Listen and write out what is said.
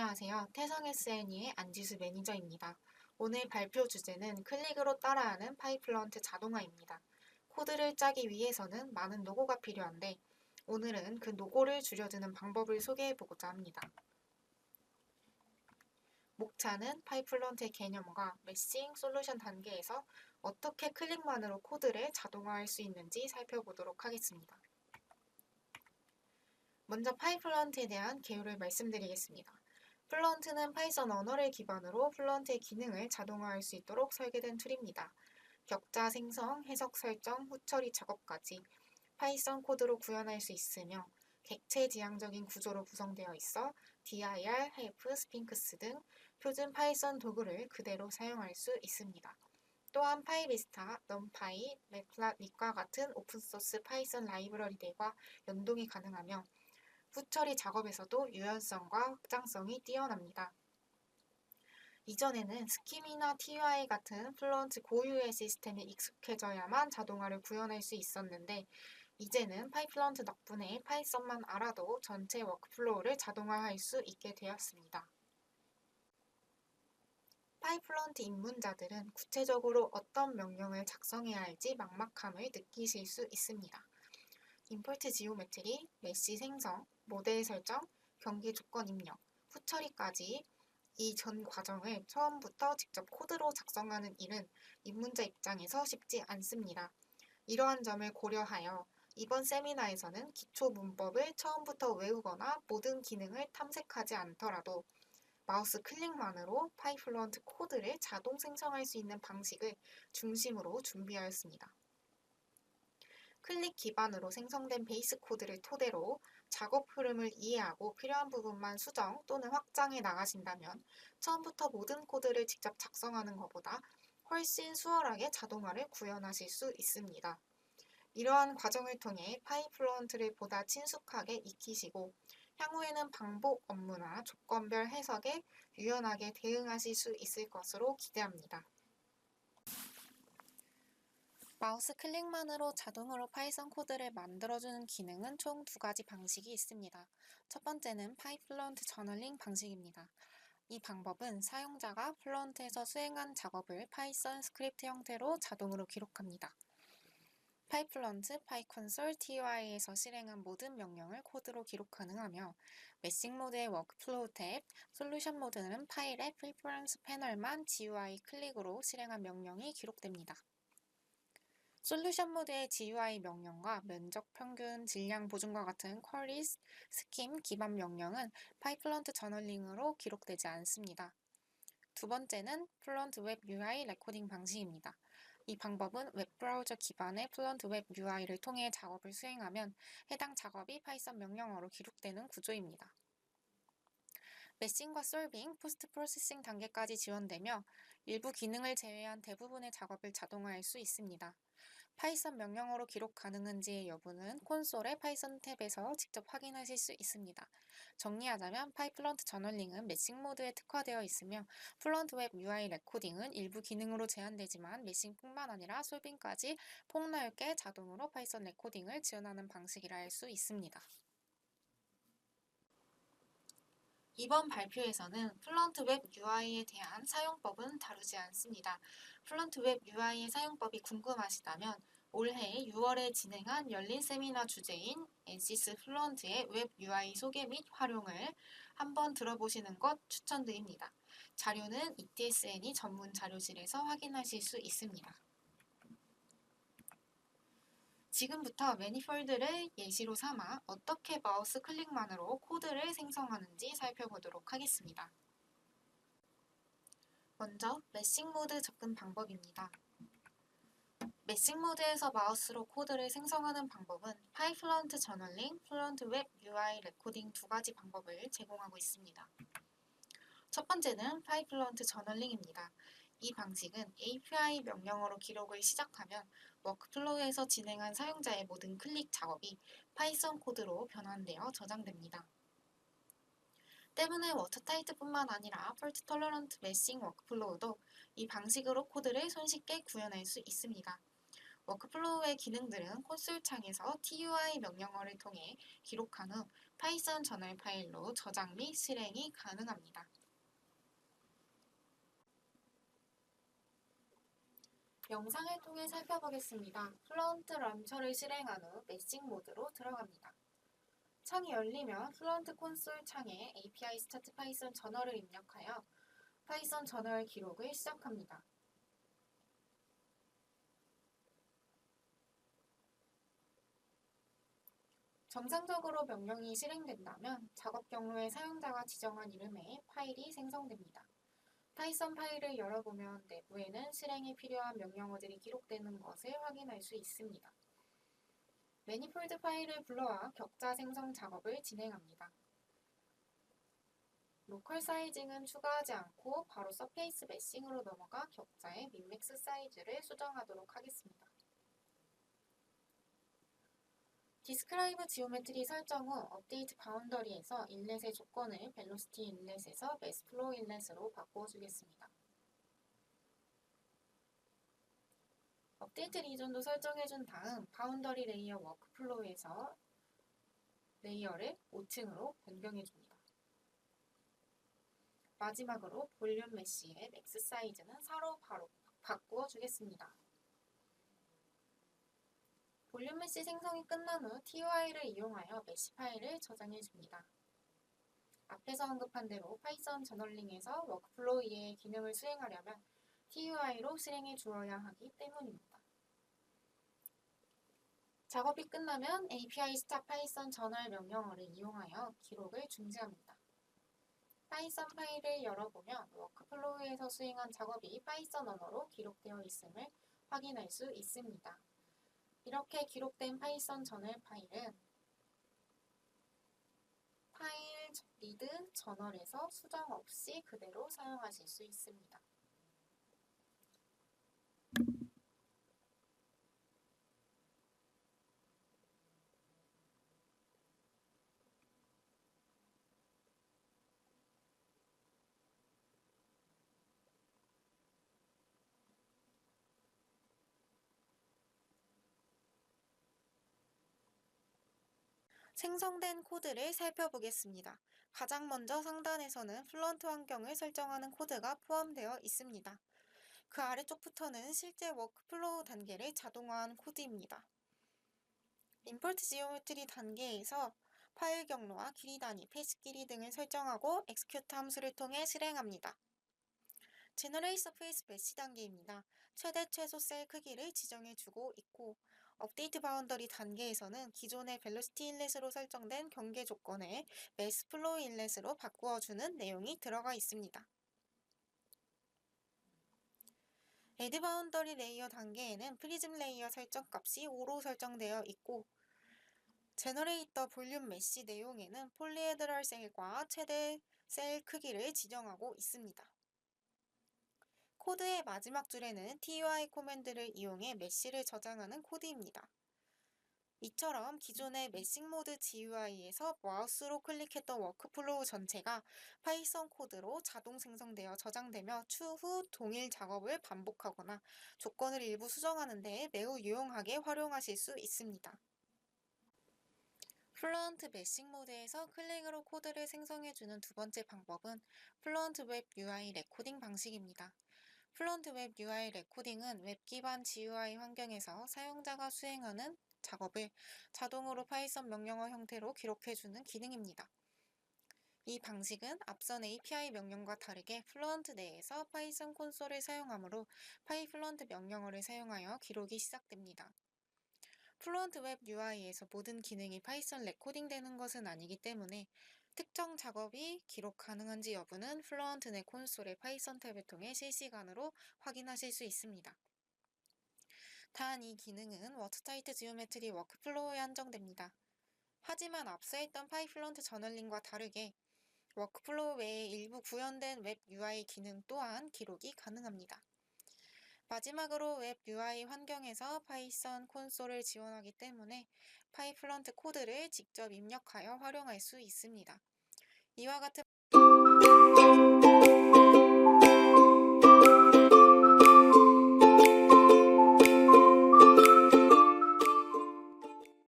안녕하세요. 태성 SNE의 안지수 매니저입니다. 오늘 발표 주제는 클릭으로 따라하는 파이플런트 자동화입니다. 코드를 짜기 위해서는 많은 노고가 필요한데 오늘은 그 노고를 줄여드는 방법을 소개해보고자 합니다. 목차는 파이플런트의 개념과 메싱 솔루션 단계에서 어떻게 클릭만으로 코드를 자동화할 수 있는지 살펴보도록 하겠습니다. 먼저 파이플런트에 대한 개요를 말씀드리겠습니다. 플런트는 파이썬 언어를 기반으로 플런트의 기능을 자동화할 수 있도록 설계된 툴입니다. 격자 생성, 해석 설정, 후처리 작업까지 파이썬 코드로 구현할 수 있으며 객체 지향적인 구조로 구성되어 있어 dir, help, 스핑크스 등 표준 파이썬 도구를 그대로 사용할 수 있습니다. 또한 파이비스타, 넘파이, 매플라닛과 같은 오픈소스 파이썬 라이브러리들과 연동이 가능하며 후처리 작업에서도 유연성과 확장성이 뛰어납니다. 이전에는 스킴이나 TUI 같은 플런트 고유의 시스템에 익숙해져야만 자동화를 구현할 수 있었는데 이제는 파이플런트 덕분에 파이썬만 알아도 전체 워크플로우를 자동화할 수 있게 되었습니다. 파이플런트 입문자들은 구체적으로 어떤 명령을 작성해야 할지 막막함을 느끼실 수 있습니다. 임포트 지오메트리, 메시 생성, 모델 설정, 경기 조건 입력, 후처리까지 이 전 과정을 처음부터 직접 코드로 작성하는 일은 입문자 입장에서 쉽지 않습니다. 이러한 점을 고려하여 이번 세미나에서는 기초 문법을 처음부터 외우거나 모든 기능을 탐색하지 않더라도 마우스 클릭만으로 파이플런트 코드를 자동 생성할 수 있는 방식을 중심으로 준비하였습니다. 클릭 기반으로 생성된 베이스 코드를 토대로 작업 흐름을 이해하고 필요한 부분만 수정 또는 확장해 나가신다면 처음부터 모든 코드를 직접 작성하는 것보다 훨씬 수월하게 자동화를 구현하실 수 있습니다. 이러한 과정을 통해 파이플런트를 보다 친숙하게 익히시고 향후에는 반복 업무나 조건별 해석에 유연하게 대응하실 수 있을 것으로 기대합니다. 마우스 클릭만으로 자동으로 파이썬 코드를 만들어주는 기능은 총 두 가지 방식이 있습니다. 첫 번째는 파이플런트 저널링 방식입니다. 이 방법은 사용자가 플런트에서 수행한 작업을 파이썬 스크립트 형태로 자동으로 기록합니다. 파이플런트, 파이콘솔, TUI에서 실행한 모든 명령을 코드로 기록 가능하며 메싱 모드의 워크플로우 탭, 솔루션 모드는 파일의 프리퍼런스 패널만 GUI 클릭으로 실행한 명령이 기록됩니다. 솔루션 모드의 GUI 명령과 면적 평균, 질량 보증과 같은 퀄리스, 스킴 기반 명령은 파이플런트 저널링으로 기록되지 않습니다. 두 번째는 플런트 웹 UI 레코딩 방식입니다. 이 방법은 웹브라우저 기반의 플런트 웹 UI를 통해 작업을 수행하면 해당 작업이 파이썬 명령어로 기록되는 구조입니다. 메싱과 솔빙, 포스트 프로세싱 단계까지 지원되며 일부 기능을 제외한 대부분의 작업을 자동화할 수 있습니다. 파이썬 명령어로 기록 가능한지의 여부는 콘솔의 파이썬 탭에서 직접 확인하실 수 있습니다. 정리하자면 파이플런트 저널링은 메싱 모드에 특화되어 있으며 플런트 웹 UI 레코딩은 일부 기능으로 제한되지만 메싱뿐만 아니라 솔빙까지 폭넓게 자동으로 파이썬 레코딩을 지원하는 방식이라 할 수 있습니다. 이번 발표에서는 플런트 웹 UI에 대한 사용법은 다루지 않습니다. 플런트 웹 UI의 사용법이 궁금하시다면 올해 6월에 진행한 열린 세미나 주제인 NCS 플런트의 웹 UI 소개 및 활용을 한번 들어보시는 것 추천드립니다. 자료는 ETSN이 전문 자료실에서 확인하실 수 있습니다. 지금부터 매니폴드를 예시로 삼아 어떻게 마우스 클릭만으로 코드를 생성하는지 살펴보도록 하겠습니다. 먼저 메싱 모드 접근 방법입니다. 메싱 모드에서 마우스로 코드를 생성하는 방법은 파이플런트 저널링, 플런트 웹 UI 레코딩 두 가지 방법을 제공하고 있습니다. 첫 번째는 파이플런트 저널링입니다. 이 방식은 API 명령어로 기록을 시작하면 워크플로우에서 진행한 사용자의 모든 클릭 작업이 파이썬 코드로 변환되어 저장됩니다. 때문에 워터타이트뿐만 아니라 폴트 톨러런트 메싱 워크플로우도 이 방식으로 코드를 손쉽게 구현할 수 있습니다. 워크플로우의 기능들은 콘솔 창에서 TUI 명령어를 통해 기록한 후 파이썬 저널 파일로 저장 및 실행이 가능합니다. 영상을 통해 살펴보겠습니다. 플런트 런처를 실행한 후 매싱 모드로 들어갑니다. 창이 열리면 플런트 콘솔 창에 API 스타트 파이썬 저널을 입력하여 파이썬 저널 기록을 시작합니다. 정상적으로 명령이 실행된다면 작업 경로에 사용자가 지정한 이름의 파일이 생성됩니다. 파이썬 파일을 열어보면 내부에는 실행에 필요한 명령어들이 기록되는 것을 확인할 수 있습니다. 매니폴드 파일을 불러와 격자 생성 작업을 진행합니다. 로컬 사이징은 추가하지 않고 바로 서페이스 매싱으로 넘어가 격자의 민맥스 사이즈를 수정하도록 하겠습니다. 디스크라이브 지오메트리 설정 후 업데이트 바운더리에서 인렛의 조건을 벨로시티 인렛에서 매스 플로우 인렛으로 바꿔주겠습니다. 업데이트 리전도 설정해준 다음 바운더리 레이어 워크플로우에서 레이어를 5층으로 변경해줍니다. 마지막으로 볼륨 메쉬의 맥스 사이즈는 4로 바로 바꾸어 주겠습니다. 볼륨 메쉬 생성이 끝난 후 TUI를 이용하여 메쉬 파일을 저장해 줍니다. 앞에서 언급한 대로 파이썬 저널링에서 워크플로우의 기능을 수행하려면 TUI로 실행해 주어야 하기 때문입니다. 작업이 끝나면 API 스타 파이썬 저널 명령어를 이용하여 기록을 중지합니다. 파이썬 파일을 열어보면 워크플로우에서 수행한 작업이 파이썬 언어로 기록되어 있음을 확인할 수 있습니다. 이렇게 기록된 파이썬 저널 파일은 파일 리드 저널에서 수정 없이 그대로 사용하실 수 있습니다. 생성된 코드를 살펴보겠습니다. 가장 먼저 상단에서는 플런트 환경을 설정하는 코드가 포함되어 있습니다. 그 아래쪽부터는 실제 워크플로우 단계를 자동화한 코드입니다. 임포트 지오메트리 단계에서 파일 경로와 길이 단위, 패시 길이 등을 설정하고 execute 함수를 통해 실행합니다. 제너레이 서 페이스 배치 단계입니다. 최대 최소 셀 크기를 지정해주고 있고 업데이트 바운더리 단계에서는 기존의 벨로시티 인렛으로 설정된 경계 조건을 매스 플로우 인렛으로 바꾸어주는 내용이 들어가 있습니다. 에드 바운더리 레이어 단계에는 프리즘 레이어 설정 값이 5로 설정되어 있고 제너레이터 볼륨 메시 내용에는 폴리헤드럴 셀과 최대 셀 크기를 지정하고 있습니다. 코드의 마지막 줄에는 TUI 코맨드를 이용해 메시를 저장하는 코드입니다. 이처럼 기존의 메싱 모드 GUI에서 마우스로 클릭했던 워크플로우 전체가 파이썬 코드로 자동 생성되어 저장되며 추후 동일 작업을 반복하거나 조건을 일부 수정하는 데 매우 유용하게 활용하실 수 있습니다. 플루언트 메싱 모드에서 클릭으로 코드를 생성해주는 두 번째 방법은 플루언트 웹 UI 레코딩 방식입니다. 플런트 웹 UI 레코딩은 웹 기반 GUI 환경에서 사용자가 수행하는 작업을 자동으로 파이썬 명령어 형태로 기록해주는 기능입니다. 이 방식은 앞선 API 명령과 다르게 플루언트 내에서 파이썬 콘솔을 사용하므로 파이플런트 명령어를 사용하여 기록이 시작됩니다. 플루언트 웹 UI에서 모든 기능이 파이썬 레코딩 되는 것은 아니기 때문에 특정 작업이 기록 가능한지 여부는 플루언트 내 콘솔의 파이썬 탭을 통해 실시간으로 확인하실 수 있습니다. 단 이 기능은 워터타이트 지오메트리 워크플로우에 한정됩니다. 하지만 앞서 했던 파이플런트 저널링과 다르게 워크플로우 외에 일부 구현된 웹 UI 기능 또한 기록이 가능합니다. 마지막으로 웹 UI 환경에서 파이썬 콘솔을 지원하기 때문에 파이플런트 코드를 직접 입력하여 활용할 수 있습니다. 이와 같은